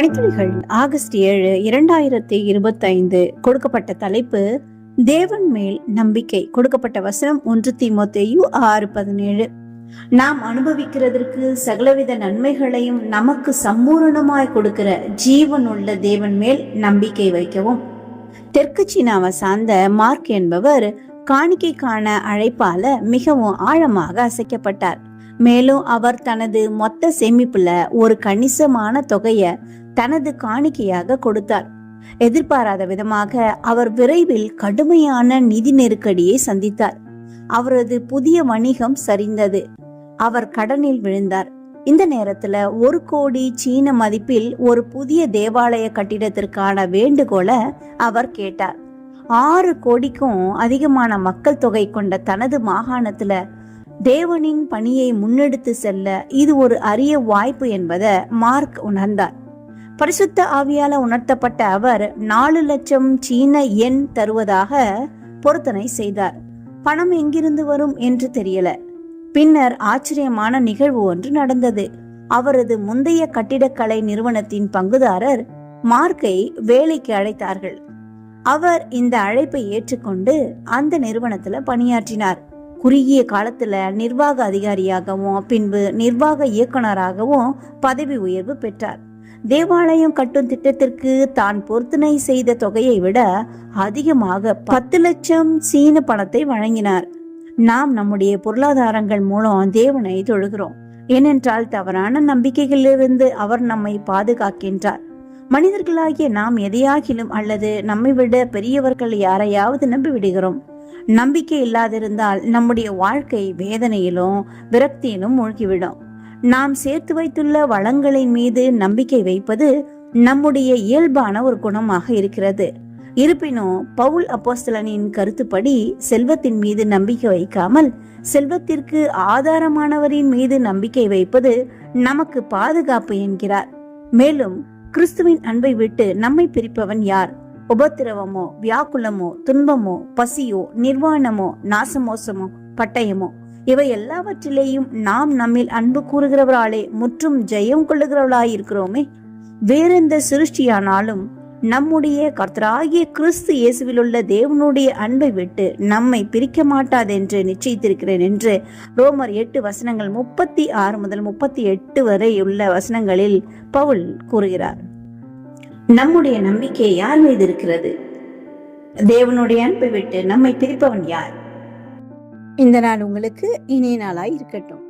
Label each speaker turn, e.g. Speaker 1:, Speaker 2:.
Speaker 1: பணித்துளிகள். August ஏழு இரண்டாயிரத்தி இருபத்தி ஐந்து கொடுக்கப்பட்ட தலைப்பு தேவன் மேல் நம்பிக்கை. கொடுக்கப்பட்ட வசனம் ஒன்று திமுத்தையு ஆறு பதினேழு. நாம் அனுபவிக்கிறதற்கு சகலவித நன்மைகளையும் நமக்கு சம்பூரணமாய் கொடுக்கிற ஜீவனுள்ள தேவன் மேல் நம்பிக்கை வைக்கவும். தெற்கு சீனாவை சார்ந்த மார்க் என்பவர் காணிக்கைக்கான அழைப்பால மிகவும் ஆழமாக அசைக்கப்பட்டார். மேலும் அவர் தனது மொத்த சேமிப்புல ஒரு கணிசமான தொகைய தனது காணிக்கையாக கொடுத்தார். எதிர்பாராத விதமாக அவர் விரைவில் கடுமையான நிதி நெருக்கடியை சந்தித்தார். அவரது புதிய வணிகம் சரிந்தது. அவர் கடனில் விழுந்தார். இந்த நேரத்துல ஒரு கோடி சீன மதிப்பில் ஒரு புதிய தேவாலய கட்டிடத்திற்கான வேண்டுகோளை அவர் கேட்டார். ஆறு கோடிக்கும் அதிகமான மக்கள் தொகை கொண்ட தனது மாகாணத்துல தேவனின் பணியை முன்னெடுத்து செல்ல இது ஒரு அரிய வாய்ப்பு என்பதை மார்க் உணர்ந்தார். பரிசுத்த ஆவியால உணர்த்தப்பட்ட அவர் நாலு லட்சம் சீன எண் தருவதாக பொருத்தனை செய்தார். பணம் எங்கிருந்து வரும் என்று தெரியல. பின்னர் ஆச்சரியமான நிகழ்வு ஒன்று நடந்தது. அவரது முந்தைய கட்டிடக்கலை நிறுவனத்தின் பங்குதாரர் மார்க்கை வேலைக்கு அழைத்தார்கள். அவர் இந்த அழைப்பை ஏற்றுக்கொண்டு அந்த நிறுவனத்துல பணியாற்றினார். குறுகிய காலத்துல நிர்வாக அதிகாரியாகவும் பின்பு நிர்வாக இயக்குனராகவும் பதவி உயர்வு பெற்றார். தேவாலயம் கட்டும் திட்டத்திற்கு தான் பொருத்தனை செய்த தொகையை விட அதிகமாக பத்து லட்சம் சீன பணத்தை வழங்கினார். நாம் நம்முடைய பொருளாதாரங்கள் மூலம் தேவனை தொழுகிறோம். ஏனென்றால் தவறான நம்பிக்கைகளிலிருந்து அவர் நம்மை பாதுகாக்கின்றார். மனிதர்களாகிய நாம் எதையாகிலும் அல்லது நம்மை விட பெரியவர்கள் யாரையாவது நம்பி விடுகிறோம் நம்பிக்கை இல்லாதிருந்தால் நம்முடைய வாழ்க்கை வேதனையிலும் விரக்தியிலும் மூழ்கிவிடும். நாம் சேர்த்து வைத்துள்ள வளங்களின் மீது நம்பிக்கை வைப்பது நம்முடைய இயல்பான ஒரு குணமாக இருக்கிறது. இருப்பினும் பவுல் அப்போஸ்தலனின் கருத்துப்படி செல்வத்தின் மீது நம்பிக்கை வைக்காமல் செல்வத்திற்கு ஆதாரமானவரின் மீது நம்பிக்கை வைப்பது நமக்கு பாதுகாப்பு என்கிறார். மேலும் கிறிஸ்துவின் அன்பை விட்டு நம்மை பிரிப்பவன் யார்? உபத்திரவமோ வியாக்குலமோ துன்பமோ பசியோ நிர்வாணமோ நாசமோசமோ பட்டயமோ? இவை எல்லாவற்றிலேயும் நாம் நம்மில் அன்பு கூறுகிறவராலே முற்றும் ஜெயம் கொள்ளுகிறவளாயிருக்கிறோமே வேறெந்த சிருஷ்டியானாலும் நம்முடைய கர்த்தராகிய கிறிஸ்து இயேசுவிலுள்ள தேவனுடைய அன்பை விட்டு நம்மை பிரிக்க மாட்டாதென்று நிச்சயித்திருக்கிறேன் என்று ரோமர் எட்டு வசனங்கள் முப்பத்தி ஆறு முதல் முப்பத்தி எட்டு வரை உள்ள வசனங்களில் பவுல் கூறுகிறார். நம்முடைய நம்பிக்கை யார் மீது இருக்கிறது? தேவனுடைய அன்பை விட்டு நம்மை பிரிப்பவன் யார்? இந்த நாள் உங்களுக்கு இனிய நாளாய் இருக்கட்டும்.